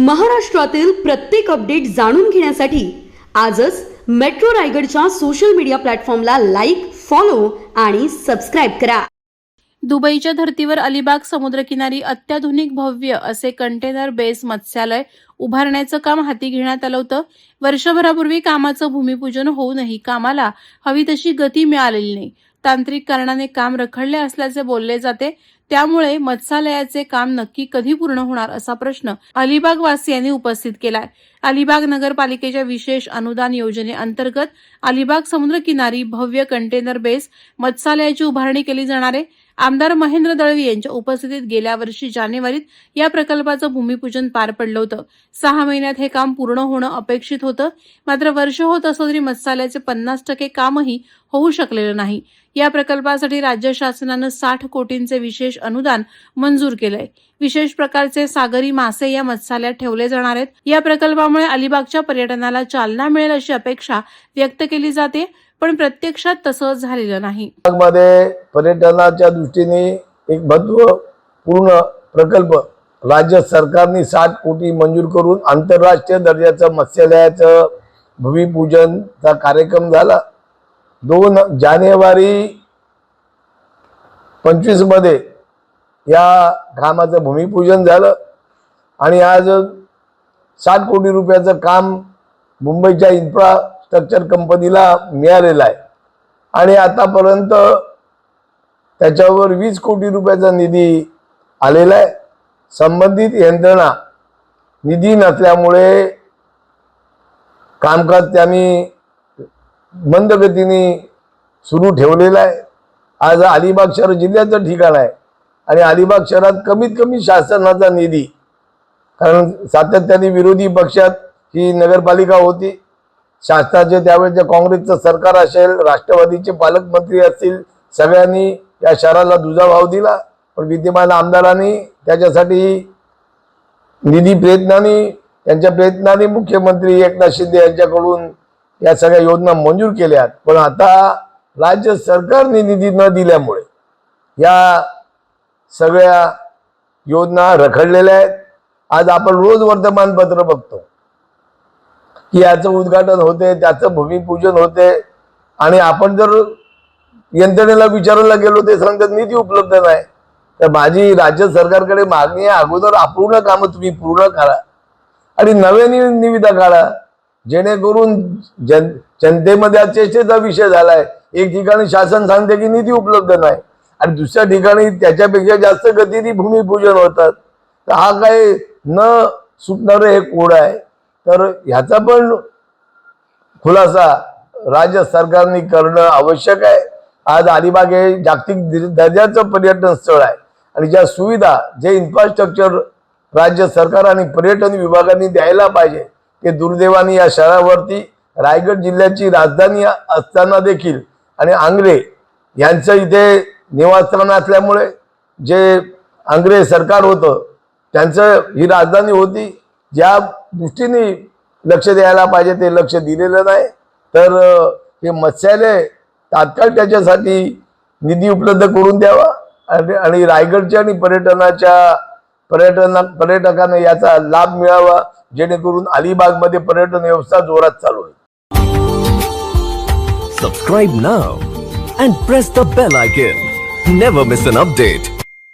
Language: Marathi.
महाराष्ट्रातील प्रत्येक अपडेट जाणून घेण्यासाठी आजच मेट्रो रायगडच्या सोशल मीडिया प्लॅटफॉर्मला लाईक फॉलो आणि सबस्क्राईब करा. दुबईच्या धर्तीवर अलिबाग समुद्रकिनारी अत्याधुनिक भव्य असे कंटेनर बेस मत्स्यालय उभारण्याचं काम हाती घेण्यात आलं होतं. वर्षभरापूर्वी कामाचं भूमिपूजन होऊनही कामाला हवी तशी गती मिळालेली नाही. तांत्रिक कारणाने काम रखडले असल्याचे बोलले जाते. त्यामुळे मत्स्यालयाचे काम नक्की कधी पूर्ण होणार असा प्रश्न अलिबाग वासियांनी उपस्थित केलाय. अलिबाग नगरपालिकेच्या विशेष अनुदान योजनेअंतर्गत अलिबाग समुद्रकिनारी भव्य कंटेनर बेस मत्स्यालयाची उभारणी केली जाणार आहे. आमदार महेंद्र दळवी यांच्या उपस्थितीत गेल्या वर्षी जानेवारीत या प्रकल्पाचं भूमिपूजन पार पडलं होतं. सहा महिन्यात हे काम पूर्ण होणं अपेक्षित होतं. मात्र वर्ष होत असलं तरी मत्स्यालयाचे पन्नास टक्के कामही होऊ शकलेलं नाही. या प्रकल्पासाठी राज्य शासनानं साठ कोटींचे विशेष अनुदान मंजूर केलंय. विशेष प्रकारचे सागरी मासे या मत्स्यालयात ठेवले जाणार आहेत. या प्रकल्पामुळे अलिबागच्या पर्यटनाला चालना मिळेल अशी अपेक्षा व्यक्त केली जाते. पण प्रत्यक्षात तसं झालेलं नाही. मध्ये पर्यटनाच्या दृष्टीने एक महत्त्वपूर्ण प्रकल्प राज्य सरकारने सात कोटी मंजूर करून आंतरराष्ट्रीय दर्जाचं मत्स्यालयाचं भूमिपूजनचा कार्यक्रम झाला. दोन जानेवारी पंचवीसमध्ये या कामाचं भूमिपूजन झालं आणि आज सात कोटी रुपयाचं काम मुंबईच्या स्ट्रक्चर कंपनीला मिळालेला आहे. आणि आतापर्यंत त्याच्यावर वीस कोटी रुपयाचा निधी आलेला आहे. संबंधित यंत्रणा निधी नसल्यामुळे कामकाज त्यांनी मंद गतीने सुरू ठेवलेलं आहे. आज अलिबाग शहर जिल्ह्याचं ठिकाण आहे. आणि अलिबाग शहरात कमीत कमी शासनाचा निधी कारण सातत्याने विरोधी पक्षात ही नगरपालिका होती. शासनाचे त्यावेळेचे काँग्रेसचं सरकार असेल राष्ट्रवादीचे पालकमंत्री असतील सगळ्यांनी या शहराला दुजा भाव दिला. पण विद्यमान आमदारांनी त्याच्यासाठी निधी प्रयत्नांनी त्यांच्या प्रयत्नाने मुख्यमंत्री एकनाथ शिंदे यांच्याकडून या सगळ्या योजना मंजूर केल्या पण आता राज्य सरकारने निधी न दिल्यामुळे या सगळ्या योजना रखडलेल्या आहेत. आज आपण रोज वर्तमानपत्र बघतो. की याचं उद्घाटन होते त्याचं भूमिपूजन होते. आणि आपण जर यंत्रणेला विचारायला गेलो ते सांगतात निधी उपलब्ध नाही. तर माझी राज्य सरकारकडे मागणी आहे अगोदर अपूर्ण कामं तुम्ही पूर्ण करा. आणि नव्याने निविदा काढा. जेणेकरून जन जनतेमध्ये आज विषय झालाय. एक ठिकाणी शासन सांगते की निधी उपलब्ध नाही. आणि दुसऱ्या ठिकाणी त्याच्यापेक्षा जास्त गतीने भूमिपूजन होतात. तर हा काय न सुटणारं हे कोड आहे. तर ह्याचा पण खुलासा राज्य सरकारने करणं आवश्यक आहे. आज अलिबाग हे जागतिक दर्जाचं पर्यटन स्थळ आहे. आणि ज्या सुविधा जे इन्फ्रास्ट्रक्चर राज्य सरकार आणि पर्यटन विभागाने द्यायला पाहिजे ते दुर्दैवाने या शहरावरती रायगड जिल्ह्याची राजधानी असताना देखील आणि आंग्रे यांचं इथे निवासस्थान असल्यामुळे जे आंग्रे सरकार होतं त्यांचं ही राजधानी होती. ज्या दृष्टीने लक्ष द्यायला पाहिजे ते लक्ष दिलेलं नाही. तर हे मत्स्यालय तात्काळ त्याच्यासाठी निधी उपलब्ध करून द्यावा आणि आणि रायगडच्या आणि पर्यटनाच्या पर्यटना पर्यटकांना याचा लाभ मिळावा जेणेकरून अलिबागमध्ये पर्यटन व्यवस्था जोरात चालू होईल. Subscribe now and press the bell icon never miss an update